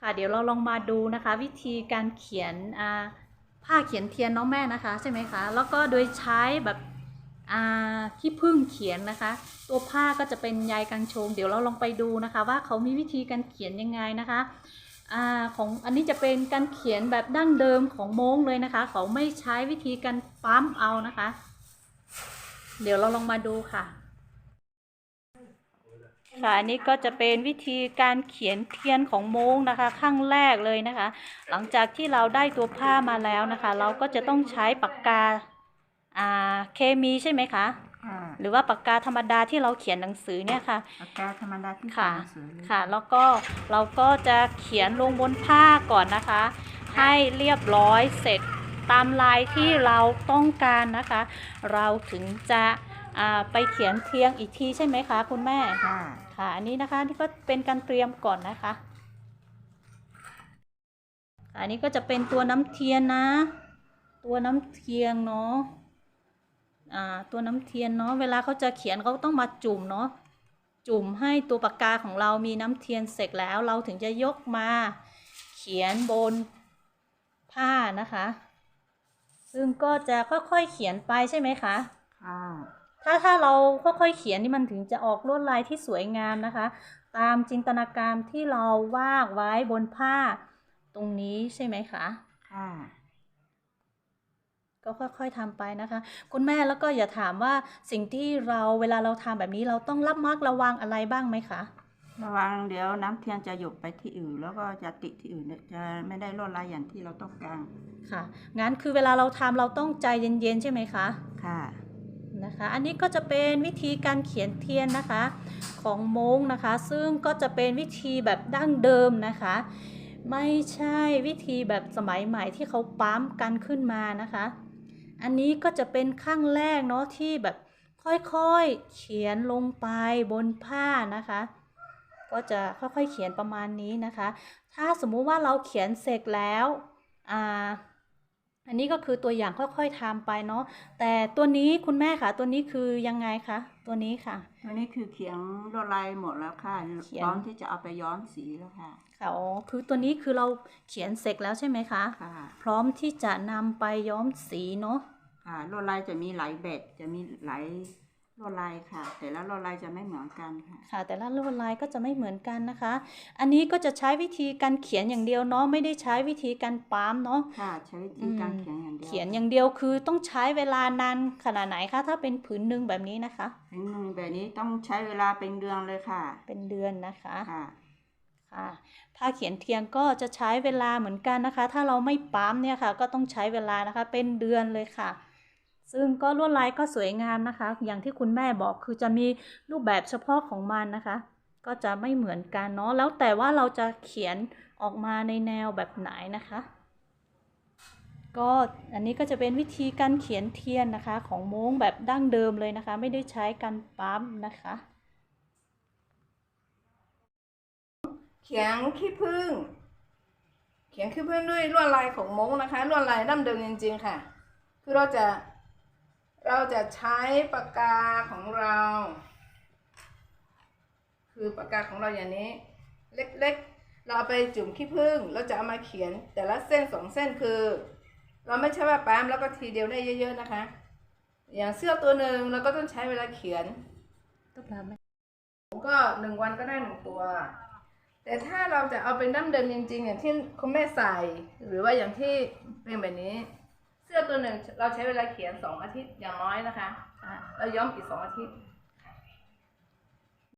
ค่ะเดี๋ยวเราลองมาดูนะคะ วิธีการเขียนผ้าเขียนเทียนน้องแม่นะคะใช่ไหมคะแล้วก็โดยใช้แบบขี้ผึ้งเขียนนะคะ ตัวผ้าก็จะเป็นใยกังโชง เดี๋ยวเราลองไปดูนะคะ ว่าเขามีวิธีการเขียนยังไงนะคะอของอันนี้จะเป็นการเขียนแบบดั้งเดิมของโม้งเลยนะคะ เขาไม่ใช้วิธีการปั๊มเอานะคะ เดี๋ยวเราลองมาดูค่ะ ค่ะอันนี้ก็จะเป็นวิธีการเขียนเทียนของโม้งนะคะขั้งแรกเลยนะคะ หลังจากที่เราได้ตัวผ้ามาแล้วนะคะ เราก็จะต้องใช้ปากกาอ่าเคมีใช่ไหมคะค่ะหรือว่าปากกาธรรมดาที่เราเขียนหนังสือเนี่ยค่ะ ปากกาธรรมดาที่ค่ะ เขียนหนังสือเลยค่ะ แล้วก็เราก็จะเขียนลงบนผ้าก่อนนะคะ ให้เรียบร้อยเสร็จตามลายที่เราต้องการนะคะ เราถึงจะอ่า ไปเขียนเทียงอีกทีใช่ไหมคะ คุณแม่ค่ะค่ะอันนี้นะคะนี่ก็เป็นการเตรียมก่อนนะคะค่ะอันนี้ก็จะเป็นตัวน้ำเทียนนะ ตัวน้ำเทียนเนาะอ่าตัวน้ำเทียนเนาะเวลาเขาจะเขียนเขาต้องมาจุ่มเนาะจุ่มให้ตัวปากกาของเรามีน้ำเทียนเสร็จแล้วเราถึงจะยกมาเขียนบนผ้านะคะ ซึ่งก็จะค่อยๆเขียนไปใช่ไหมคะค่ะ ถ้าถ้าเราค่อยๆเขียนนี่มันถึงจะออกลวดลายที่สวยงามนะคะ ตามจินตนาการที่เราวาดไว้บนผ้าตรงนี้ใช่ไหมคะค่ะก็ค่อยๆทำไปนะคะ คุณแม่แล้วก็อย่าถามว่าสิ่งที่เราเวลาเราทำแบบนี้เราต้องรับมักระวังอะไรบ้างไหมคะ ระวังเดี๋ยวน้ำเทียนจะหยดไปที่อื่น แล้วก็จะติดที่อื่นเนี่ยจะไม่ได้ลวดลายอย่างที่เราต้องการค่ะงั้นคือเวลาเราทำเราต้องใจเย็นๆใช่ไหมคะค่ะ นะคะ อันนี้ก็จะเป็นวิธีการเขียนเทียนนะคะของมงนะคะ ซึ่งก็จะเป็นวิธีแบบดั้งเดิมนะคะ ไม่ใช่วิธีแบบสมัยใหม่ที่เขาปั๊มกันขึ้นมานะคะ อันนี้ก็จะเป็นข้างแรกเนาะที่แบบค่อยๆเขียนลงไปบนผ้านะคะก็จะค่อยๆเขียนประมาณนี้นะคะ ถ้าสมมุติว่าเราเขียนเสร็จแล้ว อ่า อันนี้ก็คือตัวอย่างค่อยๆทำไปเนาะแต่ตัวนี้คุณแม่คะตัวนี้คือยังไงคะตัวนี้ค่ะ ตัวนี้คือเขียนลวดลายหมดแล้วค่ะเขียนพร้อมที่จะเอาไปย้อมสีแล้วค่ะค่ะอ๋อคือตัวนี้คือเราเขียนเสร็จแล้วใช่ไหมคะค่ะพร้อมที่จะนำไปย้อมสีเนาะค่ะลวดลายจะมีหลายแบบจะมีหลาย ลวดลายค่ะ แต่ละลวดลายจะไม่เหมือนกันค่ะ ค่ะ แต่ละลวดลายก็จะไม่เหมือนกันนะคะ อันนี้ก็จะใช้วิธีการเขียนอย่างเดียวเนาะไม่ได้ใช้วิธีการปั๊มเนาะค่ะ ใช้วิธีการเขียนอย่างเดียว เขียนอย่างเดียวคือต้องใช้เวลานานขนาดไหนคะถ้าเป็นผืนหนึ่งแบบนี้นะคะถึงหนึ่งแบบนี้ต้องใช้เวลาเป็นเดือนเลยค่ะ เป็นเดือนนะคะค่ะค่ะผ้าเขียนเทียงก็จะใช้เวลาเหมือนกันนะคะ ถ้าเราไม่ปั๊มเนี่ยค่ะ ก็ต้องใช้เวลานะคะ เป็นเดือนเลยค่ะ ซึ่งก็ลวดลายก็สวยงามนะคะ อย่างที่คุณแม่บอกคือจะมีรูปแบบเฉพาะของมันนะคะ ก็จะไม่เหมือนกันเนาะแล้วแต่ว่าเราจะเขียนออกมาในแนวแบบไหนนะคะ ก็อันนี้ก็จะเป็นวิธีการเขียนเทียนนะคะ ของโม้งแบบดั้งเดิมเลยนะคะ ไม่ได้ใช้การปั๊มนะคะ เขียงขี้ผึ้งเขียงขี้ผึ้งด้วยลวดลายของมงนะคะลวดลายดั้งเดิมจริงๆค่ะ คือเราจะ เราจะใช้ปากกาของเรา คือปากกาของเราอย่างนี้ เล็กๆ เราเอาไปจุ่มขี้ผึ้งเราจะเอามาเขียนแต่ละเส้นสองเส้นคือ เราไม่ใช่ว่าแป๊มแล้วก็ทีเดียวได้เยอะ ๆ นะคะ อย่างเสื้อตัวหนึ่งเราก็ต้องใช้เวลาเขียนตุ๊กตาไหมก็หนึ่งวันก็ได้หนึ่งตัว แต่ถ้าเราจะเอาเป็นดั้งเดิมจริงๆ อย่างที่คุณแม่ใส่ หรือว่าอย่างที่เป็นแบบนี้ เสื้อตัวหนึ่งเราใช้เวลาเขียนสองอาทิตย์อย่างน้อยนะคะอะเราย้อมอีกสองอาทิตย์